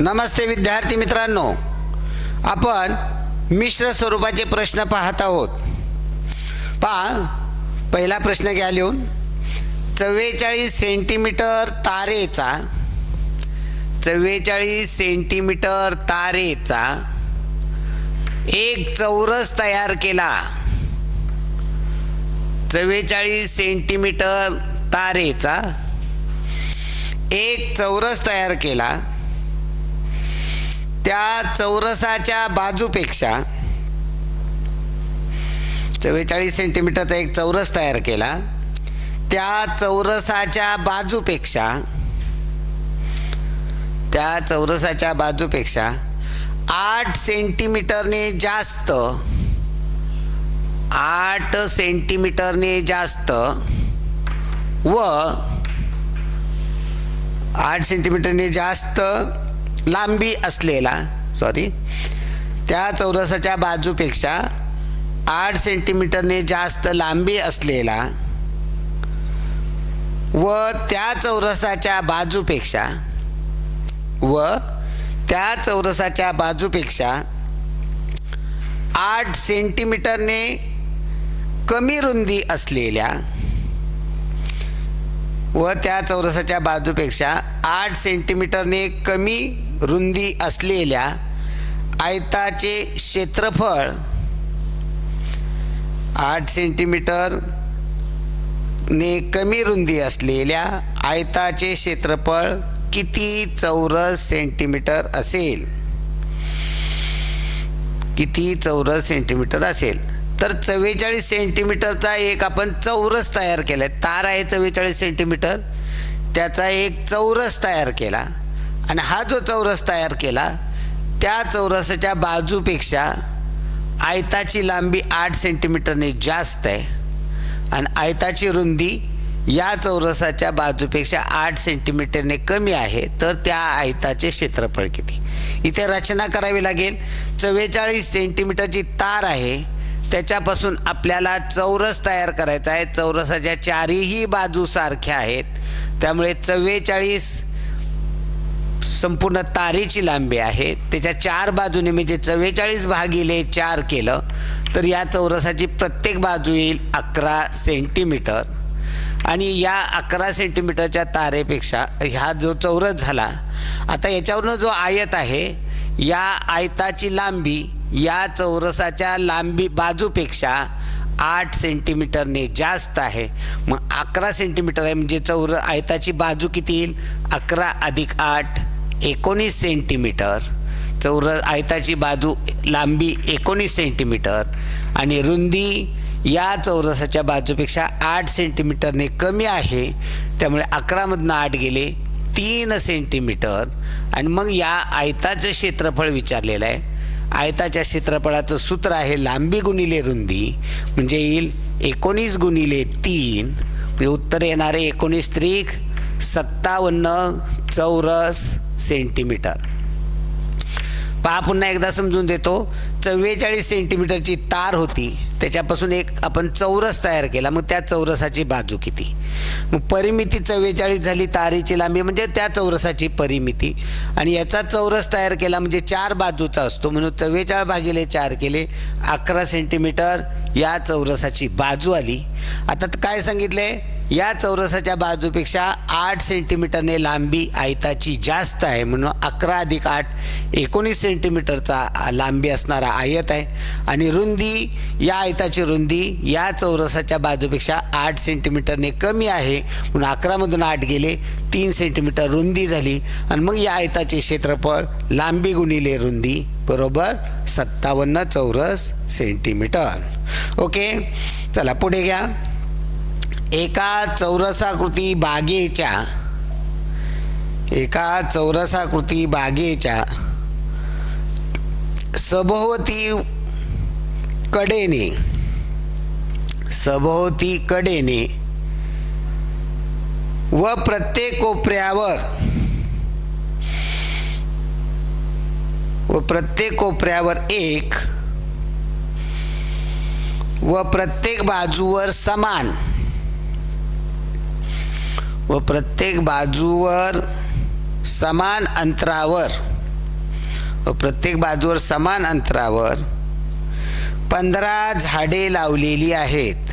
नमस्ते विद्यार्थी मित्रांनो. आपण मिश्र स्वरूपाचे प्रश्न पाहत आहोत. पहा पहिला प्रश्न घ्या लिहून. चव्वेचाळीस सेंटीमीटर तारेचा चव्वेचाळीस सेंटीमीटर तारेचा एक चौरस तयार केला. चव्वेचाळीस सेंटीमीटर तारेचा एक चौरस तयार केला. त्या चौरसाच्या बाजूपेक्षा चव्वेचाळीस सेंटीमीटरचा एक चौरस तयार केला. त्या चौरसाच्या बाजूपेक्षा त्या चौरसाच्या बाजूपेक्षा आठ सेंटीमीटरने जास्त आठ सेंटीमीटरने जास्त व आठ सेंटीमीटरने जास्त लांबी असलेला सॉरी त्या चौरसाच्या बाजूपेक्षा आठ सेंटीमीटरने जास्त लांबी असलेला व त्या चौरसाच्या बाजूपेक्षा व त्या चौरसाच्या बाजूपेक्षा आठ सेंटीमीटरने कमी रुंदी असलेल्या व त्या चौरसाच्या बाजूपेक्षा आठ सेंटीमीटरने कमी रुंदी असलेल्या आयताचे क्षेत्रफळ आठ सेंटीमीटर ने कमी रुंदी असलेल्या आयताचे क्षेत्रफळ किती चौरस सेंटीमीटर असेल? किती चौरस सेंटीमीटर असेल? तर चव्वेचाळीस सेंटीमीटरचा एक आपण चौरस तयार केला आहे तार आहे चव्वेचाळीस सेंटीमीटर त्याचा एक चौरस तयार केला. आणि हा जो चौरस तयार केला त्या चौरसाच्या बाजूपेक्षा आयताची लांबी आठ सेंटीमीटरने जास्त आहे. आणि आयताची रुंदी या चौरसाच्या बाजूपेक्षा आठ सेंटीमीटरने कमी आहे तर त्या आयताचे क्षेत्रफळ किती? इथे रचना करावी लागेल. चव्वेचाळीस सेंटीमीटरची तार आहे. त्याच्यापासून आपल्याला चौरस तयार करायचा आहे. चौरसाच्या चारही बाजू सारख्या आहेत. त्यामुळे चव्वेचाळीस संपूर्ण तारेची लांबी आहे. त्याच्या चार बाजूने म्हणजे चव्वेचाळीस भागिले चार केलं तर या चौरसाची प्रत्येक बाजू येईल अकरा सेंटीमीटर. आणि या अकरा सेंटीमीटरच्या तारेपेक्षा ह्या जो चौरस झाला आता याच्यावरनं जो आयत आहे या आयताची लांबी या चौरसाच्या लांबी बाजूपेक्षा आठ सेंटीमीटरने जास्त आहे. मग अकरा सेंटीमीटर आहे म्हणजे चौर आयताची बाजू किती येईल? अकरा अधिक आठ एकोणीस सेंटीमीटर चौर आयताची बाजू लांबी एकोणीस सेंटीमीटर आणि रुंदी या चौरसाच्या बाजूपेक्षा आठ सेंटीमीटरने कमी आहे. त्यामुळे अकरामधनं आठ गेले तीन सेंटीमीटर. आणि मग या आयताचं क्षेत्रफळ विचारलेलं आहे. आयताच्या क्षेत्रफळाचं सूत्र आहे लांबी गुणिले रुंदी म्हणजे येईल एकोणीस गुणिले तीन. म्हणजे उत्तर येणारे एकोणीस त्रिक सत्तावन्न चौरस सेंटीमीटर. पहा पुन्हा एकदा समजून देतो. चव्वेचाळीस सेंटीमीटरची तार होती. त्याच्यापासून एक आपण चौरस तयार केला. मग त्या चौरसाची बाजू किती? मग परिमिती चव्वेचाळीस झाली तारीची लांबी म्हणजे त्या चौरसाची परिमिती. आणि याचा चौरस तयार केला म्हणजे चार बाजूचा असतो. म्हणून चव्वेचाळ भागिले चार केले अकरा सेंटीमीटर या चौरसाची बाजू आली. आता काय सांगितले? या चौरसाच्या बाजूपेक्षा आठ सेंटीमीटरने लांबी आयताची जास्त आहे. म्हणून अकरा अधिक आठ एकोणीस सेंटीमीटरचा लांबी असणारा आयत आहे. आणि रुंदी या आयताची रुंदी या चौरसाच्या बाजूपेक्षा आठ सेंटीमीटरने कमी आहे. म्हणून अकरामधून आठ गेले तीन सेंटीमीटर रुंदी झाली. आणि मग या आयताचे क्षेत्रफळ लांबी गुणिले रुंदी बरोबर सत्तावन्न चौरस सेंटीमीटर. ओके? चला पुढे घ्या. एका चौरसाकृती बागेच्या एका चौरसाकृती बागेच्या सभोवती कडेने सभोवती कडेने व प्रत्येक कोपऱ्यावर व प्रत्येक कोपऱ्यावर एक व प्रत्येक बाजूवर समान व प्रत्येक बाजूवर समान अंतरावर व प्रत्येक बाजूवर समान अंतरावर पंधरा झाडे लावलेली आहेत.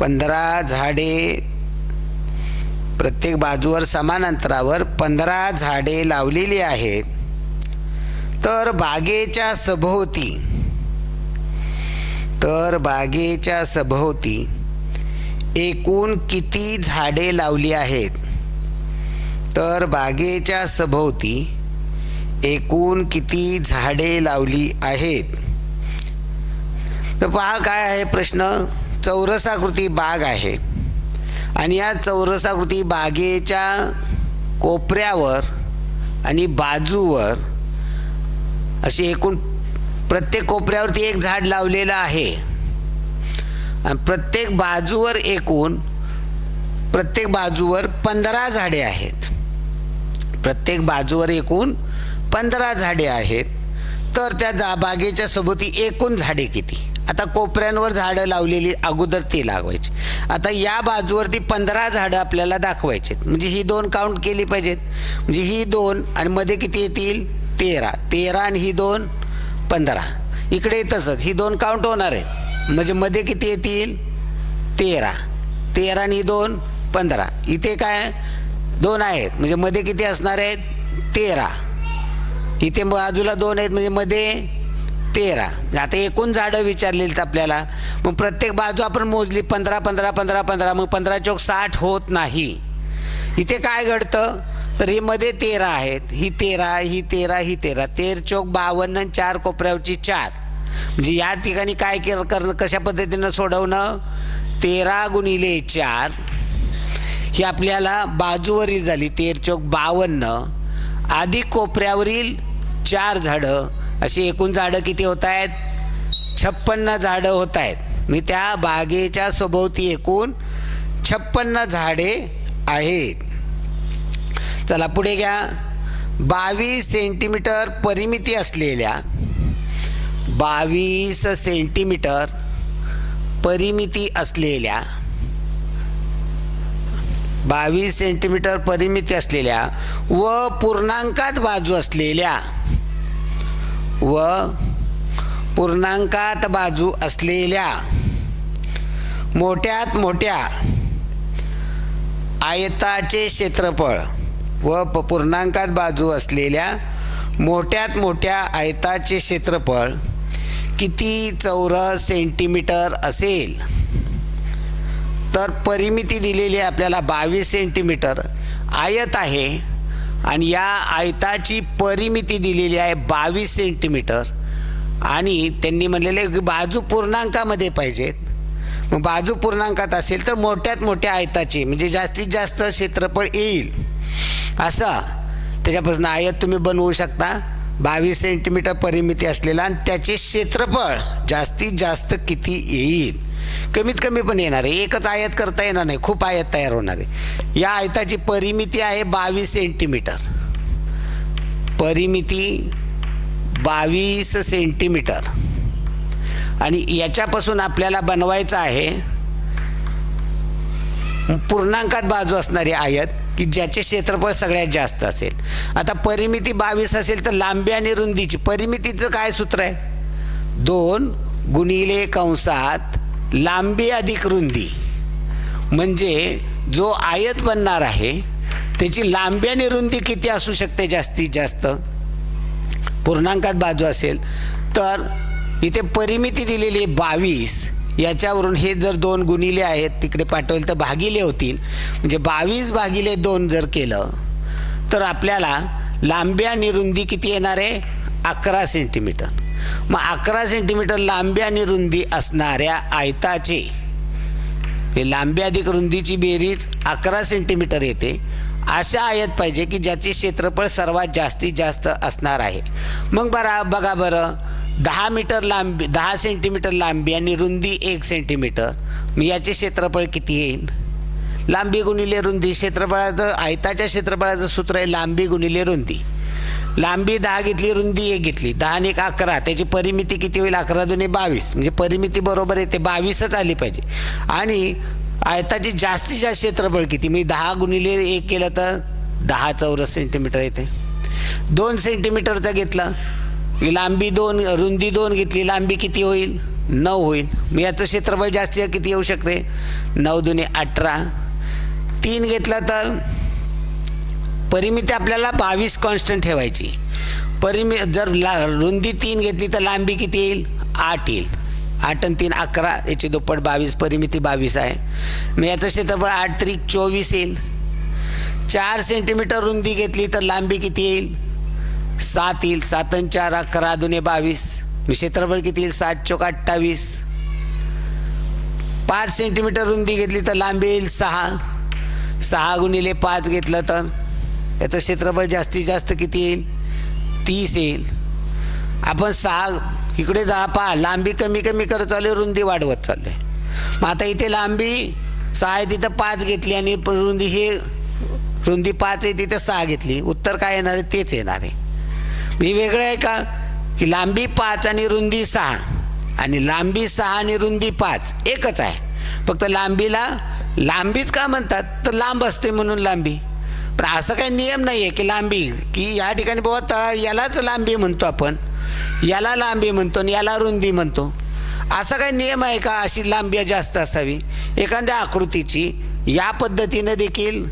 पंधरा झाडे प्रत्येक बाजूवर समान अंतरावर पंधरा झाडे लावलेली आहेत. तर बागेच्या सभोवती तर बागेच्या सभोवती एकूण किती झाडे लावली आहेत? तर बागेच्या सभोवती एकूण किती झाडे लावली आहेत? तर पहा काय आहे प्रश्न. चौरसाकृती बाग आहे. आणि या चौरसाकृती बागेच्या कोपऱ्यावर आणि बाजूवर अशी एकूण प्रत्येक कोपऱ्यावरती एक झाड लावलेलं आहे. आणि प्रत्येक बाजूवर एकूण प्रत्येक बाजूवर पंधरा झाडे आहेत. प्रत्येक बाजूवर एकूण पंधरा झाडे आहेत. तर त्या जा बागेच्या सोबती एकूण झाडे किती? आता कोपऱ्यांवर झाडं लावलेली अगोदर ती लागवायची आता या बाजूवरती पंधरा झाडं आपल्याला दाखवायची म्हणजे ही दोन काउंट केली पाहिजेत. म्हणजे ही दोन आणि मध्ये किती येतील? तेरा. तेरा आणि ही दोन पंधरा. इकडे तसंच. ही दोन काउंट होणार आहेत. म्हणजे मध्ये किती येतील? तेरा. तेरा आणि दोन पंधरा. इथे काय? दोन आहेत. म्हणजे मध्ये किती असणार आहेत? तेरा. इथे बाजूला दोन आहेत. म्हणजे मध्ये तेरा. म्हणजे आता एकूण झाडं विचारलेली आहेत आपल्याला. मग प्रत्येक बाजू आपण मोजली पंधरा पंधरा पंधरा पंधरा. मग पंधरा चौक साठ होत नाही. इथे काय घडतं? तर हे मध्ये तेरा आहेत. ही तेरा ही तेरा ही तेरा. तेर चौक बावन्न चार कोपऱ्यावरची चार. म्हणजे या ठिकाणी काय केलं करणं कशा पद्धतीनं सोडवणं? तेरा गुणिले चार. ही आपल्याला बाजूवरील झाली तेर चौक बावन्न. अधिक कोपऱ्यावरील चार झाडं अशी एकूण झाडं किती होत आहेत छप्पन्न झाडं होत आहेत मी त्या बागेच्या सभोवती एकूण छप्पन्न झाडे आहेत. चला पुढे घ्या. बावीस सेंटीमीटर परिमिती असलेल्या बावीस सेंटीमीटर परिमिती असलेल्या बावीस सेंटीमीटर परिमिती असलेल्या व पूर्णांकात बाजू असलेल्या व पूर्णांकात बाजू असलेल्या मोठ्यात मोठ्या आयताचे क्षेत्रफळ व प- पूर्णांकात बाजू असलेल्या मोठ्यात मोठ्या आयताचे क्षेत्रफळ किती चौरस सेंटीमीटर असेल? तर परिमिती दिलेली आहे आपल्याला बावीस सेंटीमीटर. आयत आहे आणि या आयताची परिमिती दिलेली आहे बावीस सेंटीमीटर. आणि त्यांनी म्हणलेले की बाजू पूर्णांकामध्ये पाहिजेत. मग बाजू पूर्णांकात असेल तर मोठ्यात मोठ्या आयताची म्हणजे जास्तीत जास्त क्षेत्रफळ येईल. असं. त्याच्यापासून आयत तुम्ही बनवू शकता. बावीस सेंटीमीटर परिमिती असलेला आणि त्याचे क्षेत्रफळ जास्तीत जास्त किती येईल? कमीत कमी पण येणार आहे. एकच आयत करता येणार नाही. खूप आयत तयार होणार आहे. या आयताची परिमिती आहे बावीस सेंटीमीटर परिमिती बावीस सेंटीमीटर आणि याच्यापासून आपल्याला बनवायचं आहे पूर्णांकात बाजू असणारी आयत की ज्याचे क्षेत्रफळ सगळ्यात जास्त असेल. आता परिमिती बावीस असेल तर लांबी आणि रुंदीची परिमितीचं काय सूत्र आहे? दोन गुणिले कंसात लांबी अधिक रुंदी. म्हणजे जो आयत बनणार आहे त्याची लांबी आणि रुंदी किती असू शकते जास्तीत जास्त? पूर्णांकात बाजू असेल. तर इथे परिमिती दिलेली आहे बावीस याच्यावरून हे जर दोन गुणिले आहेत तिकडे पाठवले तर भागिले होतील. म्हणजे बावीस भागिले दोन जर केलं तर आपल्याला लांबी आणि रुंदी किती येणार आहे? अकरा सेंटीमीटर मग अकरा सेंटीमीटर लांबी आणि रुंदी असणाऱ्या आयताचे हे लांबी अधिक रुंदीची बेरीज अकरा सेंटीमीटर येते. अशा आयत पाहिजे की ज्याचे क्षेत्रफळ सर्वात जास्तीत जास्त असणार आहे. मग बरा बघा बरं. दहा मीटर लांबी दहा सेंटीमीटर लांबी आणि रुंदी एक सेंटीमीटर मग याचे क्षेत्रफळ किती येईल लांबी गुणिले रुंदी क्षेत्रफळाचं आयताच्या क्षेत्रफळाचं सूत्र आहे लांबी गुणिले रुंदी. लांबी दहा घेतली रुंदी एक घेतली. दहा आणि एक अकरा त्याची परिमिती किती होईल? अकरा दोन्ही बावीस. म्हणजे परिमिती बरोबर येते बावीसच आली पाहिजे. आणि आयताची जास्तीत जास्त क्षेत्रफळ किती? मी दहा गुणिले एक केलं तर दहा चौरस सेंटीमीटर येते. दोन सेंटीमीटरचं घेतलं की लांबी दोन रुंदी दोन घेतली लांबी किती होईल? नऊ होईल. मग याचं क्षेत्रफळ जास्तीत किती येऊ शकते? नऊ दुने अठरा. तीन घेतलं तर परिमिती आपल्याला बावीस कॉन्स्टंट ठेवायची. परिमि जर ला रुंदी तीन घेतली तर लांबी किती येईल? आठ येईल. आठ आणि तीन अकरा याची दुप्पट बावीस परिमिती बावीस आहे. मग याचं क्षेत्रफळ आठ त्रिक चोवीस येईल. चार सेंटीमीटर रुंदी घेतली तर लांबी किती येईल? सात येईल सातन चार अकरा दुने बावीस. क्षेत्रफळ किती येईल? सात चौक अठ्ठावीस. पाच सेंटीमीटर रुंदी घेतली तर लांबी येईल सहा. सहा गुणिले पाच घेतलं तर याचं क्षेत्रफळ जास्तीत जास्त किती येईल? तीस येईल. आपण सहा इकडे जा पहा लांबी कमी कमी करत चालू रुंदी वाढवत चाललो आहे मग आता इथे लांबी सहा आहे तिथं पाच घेतली आणि रुंदी हे रुंदी पाच आहे तिथं सहा घेतली. उत्तर काय येणार आहे? तेच येणार आहे. मी वेगळं आहे का? की लांबी पाच आणि रुंदी सहा. आणि लांबी सहा आणि रुंदी पाच एकच आहे. फक्त लांबीला लांबीच का म्हणतात? तर लांब असते म्हणून लांबी. पण असं काही नियम नाही आहे की लांबी की या ठिकाणी बाबा तळा यालाच लांबी म्हणतो आपण. याला लांबी म्हणतो आणि याला रुंदी म्हणतो. असा काही नियम आहे का? अशी लांबी जास्त असावी. एखाद्या आकृतीची या पद्धतीनं देखील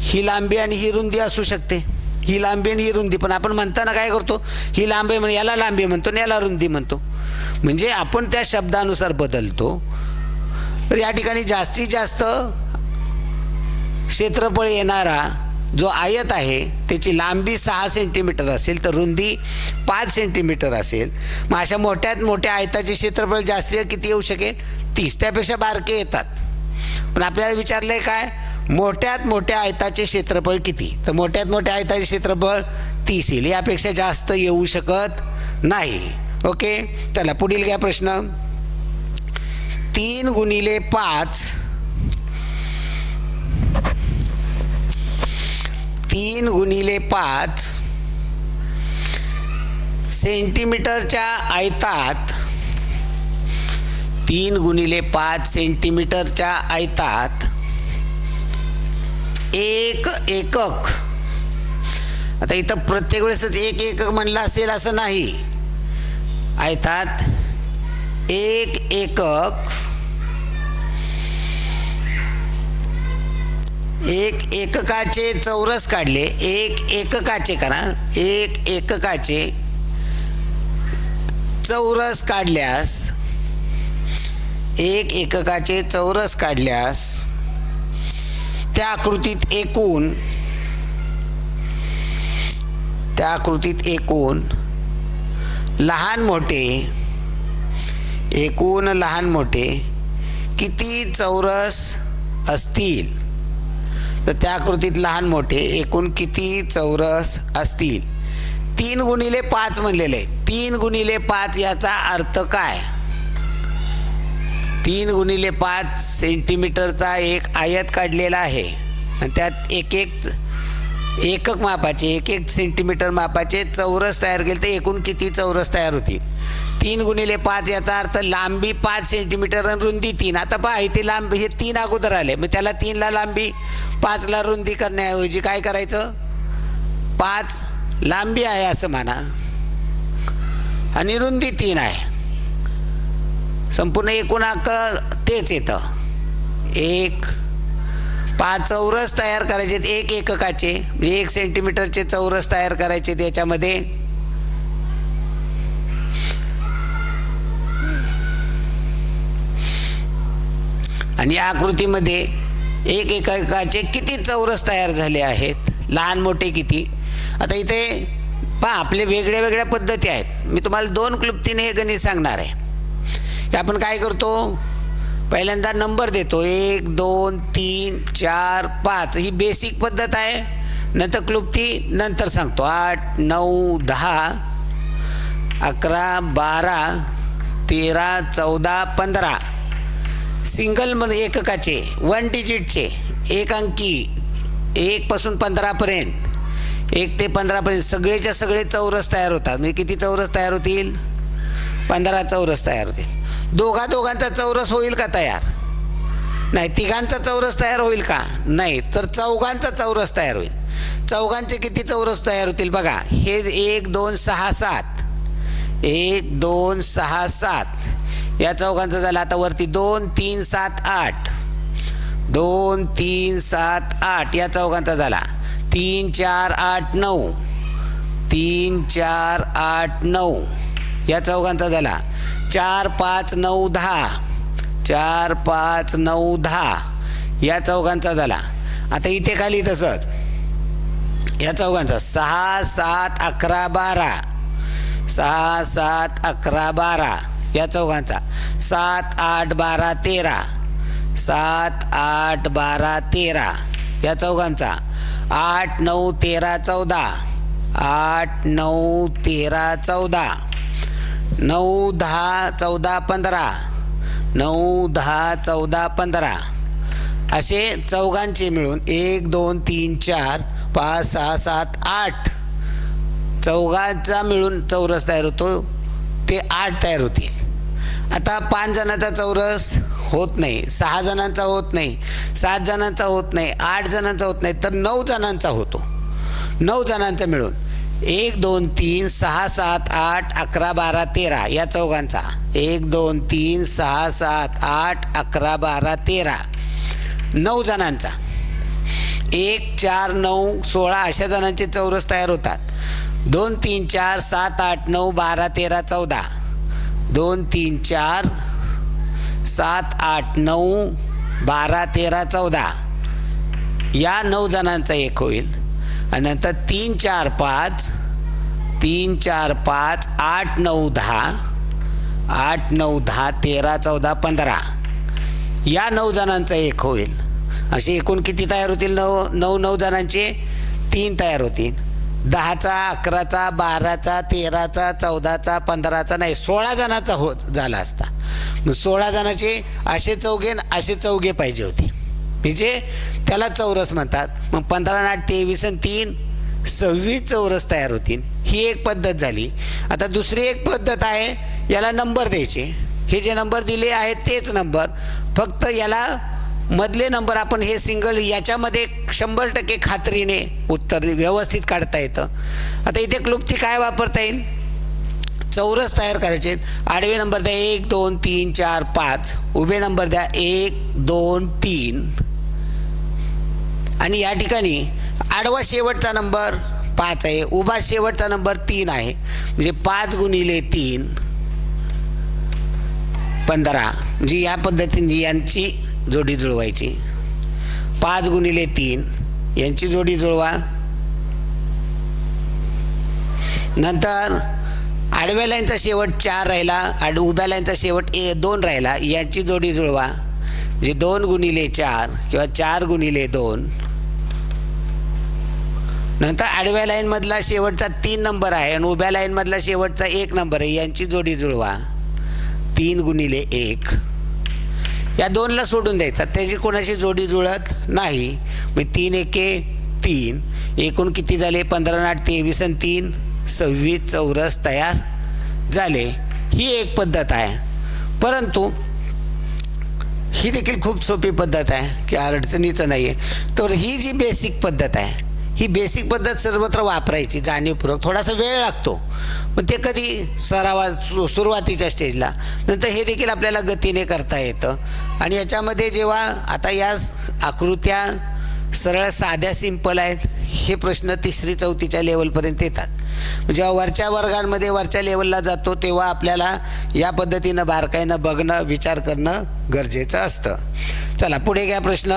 ही लांबी आणि ही रुंदी असू शकते. ही लांबी आणि ही रुंदी. पण आपण म्हणताना काय करतो? ही लांबी म्हण याला लांबी म्हणतो आणि याला रुंदी म्हणतो. म्हणजे आपण त्या शब्दानुसार बदलतो. तर या ठिकाणी जास्तीत जास्त क्षेत्रफळ येणारा जो आयत आहे त्याची लांबी सहा सेंटीमीटर असेल तर रुंदी पाच सेंटीमीटर असेल. मग अशा मोठ्यात मोठ्या आयताचे क्षेत्रफळ जास्तीत किती येऊ शकेल? तीस. त्यापेक्षा बारके येतात. पण आपल्याला विचारलं आहे काय? मोठ्यात मोठ्या आयताचे क्षेत्रफळ किती? तर मोठ्यात मोठ्या आयताचे क्षेत्रफळ तीस येईल. यापेक्षा जास्त येऊ शकत नाही. ओके? चला पुढील घ्या प्रश्न. तीन गुणिले पाच. तीन गुणिले पाच सेंटीमीटरच्या आयतात तीन गुणिले पाच सेंटीमीटरच्या आयतात एक एकक. आता इथं प्रत्येक वेळेसच एक एकक म्हणलं असेल असं नाही. आयतात एक एकक. एक एककाचे चौरस काढले. एक एककाचे करा. एक एककाचे चौरस काढल्यास एक एककाचे चौरस काढल्यास त्या आकृतीत एकूण त्या आकृतीत एकूण लहान मोठे एकूण लहान मोठे किती चौरस असतील? तर त्या आकृतीत लहान मोठे एकूण किती चौरस असतील? तीन गुणिले पाच म्हणलेले. तीन गुणिले पाच याचा अर्थ काय? तीन गुणिले पाच सेंटीमीटरचा एक आयत काढलेला आहे. आणि त्यात एक एक एकक मापाचे एक एक सेंटीमीटर मापाचे चौरस तयार केले तर एकूण किती चौरस तयार होतील? तीन गुणिले पाच याचा अर्थ लांबी पाच सेंटीमीटर आणि रुंदी तीन. आता पहा इथे लांबी हे तीन अगोदर आले. मग त्याला तीनला लांबी पाचला रुंदी करण्याऐवजी काय करायचं? पाच लांबी आहे असं म्हणा. आणि रुंदी तीन आहे. संपूर्ण एकूण अक्क तेच येतं. एक पाच चौरस तयार करायचे आहेत, एक एककाचे म्हणजे एक सेंटीमीटरचे चौरस तयार करायचे आहेत याच्यामध्ये. आणि या आकृतीमध्ये एक एककाचे किती चौरस तयार झाले आहेत? लहान मोठे किती? आता इथे पहा आपले वेगळ्या वेगळ्या पद्धती आहेत. मी तुम्हाला दोन क्लुप्तीने हे गणित सांगणार आहे. ते आपण काय करतो? पहिल्यांदा नंबर देतो. एक दोन तीन चार पाच. ही बेसिक पद्धत आहे. नंतर क्लुप्ती नंतर सांगतो. आठ नऊ दहा अकरा बारा तेरा चौदा पंधरा. सिंगल म्हण एककाचे वन डिजिटचे एक अंकी एकपासून पंधरापर्यंत एक ते पंधरापर्यंत सगळेच्या सगळे चौरस तयार होतात. म्हणजे किती चौरस तयार होतील? पंधरा चौरस तयार होतील. दोघा दोघांचा चौरस होईल का तयार? नाही तिघांचा चौरस तयार होईल का? नाही तर चौघांचा चौरस तयार होईल. चौघांचे किती चौरस तयार होतील बघा. हे एक दोन सहा सात. एक दोन सहा सात. या चौघांचा झाला आता वरती दोन तीन सात आठ. दोन तीन सात आठ या चौघांचा झाला. तीन चार आठ नऊ. तीन चार आठ नऊ. या चौघांचा झाला. चार पाच नऊ दहा. चार पाच नऊ दहा. या चौघांचा झाला. आता इथे खाली तसंच. या चौघांचा. सहा सात अकरा बारा. सहा सात अकरा बारा. या चौघांचा. सात आठ बारा तेरा. सात आठ बारा तेरा. या चौघांचा. आठ नऊ तेरा चौदा. आठ नऊ तेरा चौदा. नऊ दहा चौदा पंधरा. नऊ दहा चौदा पंधरा. असे चौघांचे मिळून एक दोन तीन चार पाच सहा सात आठ. चौघांचा मिळून चौरस तयार होतो. ते आठ तयार होतील. आता पाच जणांचा चौरस होत नाही. सहा जणांचा होत नाही. सात जणांचा होत नाही. आठ जणांचा होत नाही. तर नऊ जणांचा होतो. नऊ जणांचा मिळून. एक दोन तीन सहा सात आठ अकरा बारा तेरा या चौघांचा. एक दोन तीन सहा सात आठ अकरा बारा तेरा. नऊ जणांचा. एक चार नऊ सोळा अशा जणांचे चौरस तयार होतात. दोन तीन चार सात आठ नऊ बारा तेरा चौदा. दोन तीन चार सात आठ नऊ बारा तेरा चौदा. या नऊ जणांचा एक होईल. आणि नंतर तीन चार पाच तीन चार पाच आठ नऊ दहा आठ नऊ दहा तेरा चौदा पंधरा. या नऊ जणांचा एक होईल. असे एकूण किती तयार होतील? नऊ नऊ नऊ जणांचे तीन तयार होतील. दहाचा अकराचा बाराचा तेराचा चौदाचा पंधराचा नाही सोळा जणांचा हो झाला असता. मग सोळा जणांचे असे चौघे असे चौघे पाहिजे होते. म्हणजे त्याला चौरस म्हणतात. मग पंधरा आठ तेवीस आणि तीन सव्वीस चौरस तयार होतील. ही एक पद्धत झाली. आता दुसरी एक पद्धत आहे याला नंबर द्यायचे. हे जे नंबर दिले आहेत तेच नंबर. फक्त याला मधले नंबर आपण हे सिंगल याच्यामध्ये शंभर टक्के खात्रीने उत्तर व्यवस्थित काढता येतं. आता इथे क्लुप्ती काय वापरता येईल? चौरस तयार करायचे आडवे नंबर द्या एक दोन तीन चार पाच. उभे नंबर द्या एक दोन तीन. आणि या ठिकाणी आडवा शेवटचा नंबर पाच आहे. उभा शेवटचा नंबर तीन आहे. म्हणजे पाच गुणिले तीन पंधरा. म्हणजे या पद्धतीने यांची जोडी जुळवायची. पाच गुणिले तीन यांची जोडी जुळवा. नंतर आडव्या लाईनचा शेवट चार राहिला आड उभ्या लाईनचा शेवट ए दोन राहिला. यांची जोडी जुळवा. म्हणजे दोन गुणिले चार किंवा चार गुणिले दोन. नंतर आडव्या लाईनमधला शेवटचा तीन नंबर आहे आणि उभ्या लाईनमधला शेवटचा एक नंबर आहे. यांची जोडी जुळवा. तीन गुणिले एक. या दोनला सोडून द्यायचा. त्याची कोणाशी जोडी जुळत नाही. मग तीन एके तीन. एकूण किती झाले? पंधरा आठ तेवीस आणि तीन. सव्वीस चौरस तयार झाले. ही एक पद्धत आहे. परंतु ही देखील खूप सोपी पद्धत आहे की अडचणीचं नाही आहे तर ही जी बेसिक पद्धत आहे ही बेसिक पद्धत सर्वत्र वापरायची जाणीवपूर्वक. थोडासा वेळ लागतो. पण ते कधी सरावा सु सुरुवातीच्या स्टेजला नंतर हे देखील आपल्याला गतीने करता येतं. आणि याच्यामध्ये जेव्हा आता या आकृत्या सरळ साध्या सिंपल आहेत हे प्रश्न तिसरी चौथीच्या लेवलपर्यंत येतात. जेव्हा वरच्या वर्गांमध्ये वरच्या लेवलला जातो तेव्हा आपल्याला या पद्धतीनं बारकाईनं बघणं विचार करणं गरजेचं असतं. चला पुढे घ्या प्रश्न.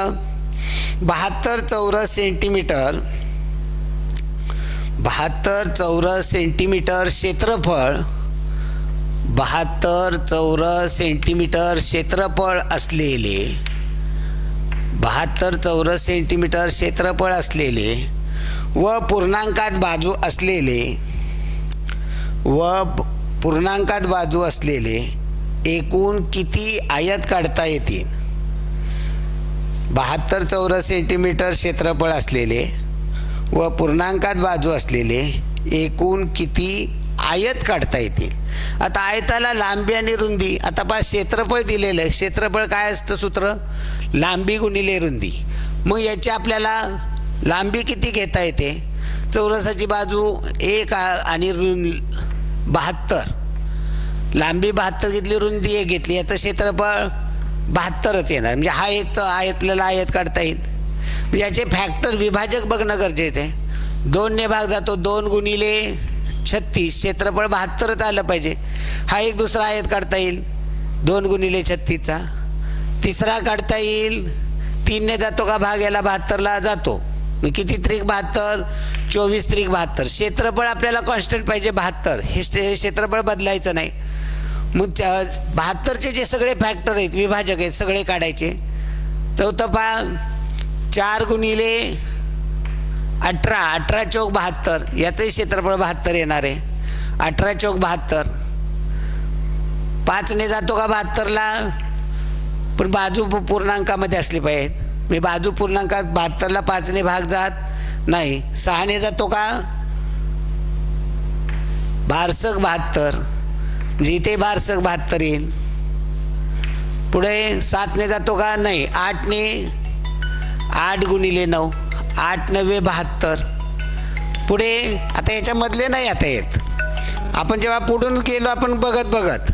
बहात्तर चौरस सेंटीमीटर बहात्तर चौरस सेंटीमीटर क्षेत्रफळ बहात्तर चौरस सेंटीमीटर क्षेत्रफळ असलेले बहात्तर चौरस सेंटीमीटर क्षेत्रफळ असलेले व पूर्णांकात बाजू असलेले व पूर्णांकात बाजू असलेले एकूण किती आयत काढता येतील? बहात्तर चौरस सेंटीमीटर क्षेत्रफळ असलेले व पूर्णांकात बाजू असलेले एकूण किती आयत काढता येतील? आता आयताला लांबी आणि रुंदी आता पहा क्षेत्रफळ दिलेलं आहे. क्षेत्रफळ काय असतं सूत्र? लांबी गुणिले रुंदी. मग याची आपल्याला लांबी किती घेता येते? चौरसाची बाजू एक आणि रुं बहात्तर. लांबी बहात्तर घेतली रुंदी एक घेतली याचं क्षेत्रफळ बहात्तरच येणार. म्हणजे हा एक आयत आपल्याला आयत काढता येईल. याचे फॅक्टर विभाजक बघणं गरजेचं आहे. दोनने भाग जातो दोन गुणिले छत्तीस क्षेत्रफळ बहात्तरच आलं पाहिजे. हा एक दुसरा आयत काढता येईल. दोन गुणिले छत्तीसचा. तिसरा काढता येईल. तीनने जातो का भाग? याला बहात्तरला जातो. किती त्रिक बहात्तर? चोवीस त्रिक बहात्तर. क्षेत्रफळ आपल्याला कॉन्स्टंट पाहिजे बहात्तर. हे स्टे- क्षेत्रफळ बदलायचं नाही. मग त्या- बहात्तरचे जे सगळे फॅक्टर आहेत विभाजक आहेत सगळे काढायचे. चौथं पा चार गुणिले अठरा अठरा चौक बहात्तर याचंही क्षेत्रफळ बहात्तर येणार आहे. अठरा चौक बहात्तर. पाचने जातो का बहात्तरला? पण बाजू पूर्णांकामध्ये असली पाहिजे मी म्हणजे बाजू पूर्णांकात बहात्तरला पाचने भाग जात नाही. सहाने जातो का? बारसक बहात्तर. म्हणजे इथे बारसक बहात्तर येईल. पुढे सातने जातो का? नाही. आठने आठ गुणिले नऊ आठ नव्वे बहात्तर. पुढे आता याच्यामधले नाही आता येत. आपण जेव्हा पुढून गेलो आपण बघत बघत.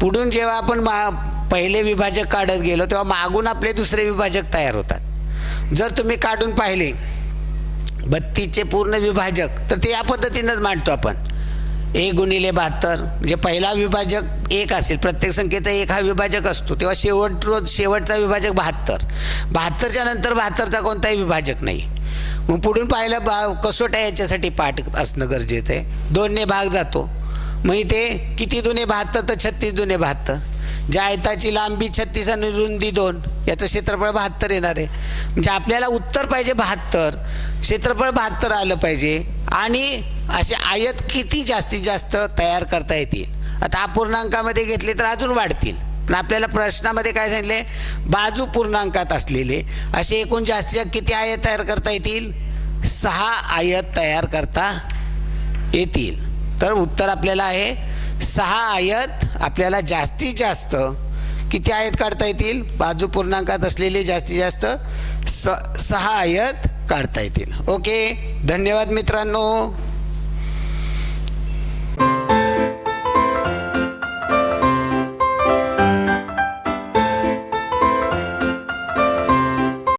पुढून जेव्हा आपण मा पहिले विभाजक काढत गेलो तेव्हा मागून आपले दुसरे विभाजक तयार होतात. जर तुम्ही काढून पाहिले बत्तीसचे पूर्ण विभाजक तर ते या पद्धतीनंच मांडतो आपण. एक गुणिले बहात्तर. म्हणजे पहिला विभाजक एक असेल. प्रत्येक संख्येचा एक हा विभाजक असतो. तेव्हा शेवट रोज शेवटचा विभाजक बहात्तर. बहात्तरच्या नंतर बहात्तरचा कोणताही विभाजक नाही. मग पुढून पाहिलं बा कसोट्या याच्यासाठी पाठ असणं गरजेचं आहे. दोनने भाग जातो. मग इथे किती दुने बहात्तर तर छत्तीस दुने बहात्तर. ज्या आयताची लांबी छत्तीस आणि रुंदी दोन याचं क्षेत्रफळ बहात्तर येणार आहे. म्हणजे आपल्याला उत्तर पाहिजे बहात्तर क्षेत्रफळ बहात्तर आलं पाहिजे. आणि असे आयत किती जास्तीत जास्त तयार करता येतील? आता अपूर्णांकामध्ये घेतले तर अजून वाढतील. पण आपल्याला प्रश्नामध्ये काय सांगितले? बाजू पूर्णांकात असलेले असे एकूण जास्तीत जास्त किती आयत तयार करता येतील? सहा आयत तयार करता येतील. तर उत्तर आपल्याला आहे सहा आयत आपल्याला जास्तीत जास्त किती आयत काढता येतील? बाजू पूर्णांकात असलेले जास्तीत जास्त स सहा आयत काढता येतील. ओके? धन्यवाद मित्रांनो.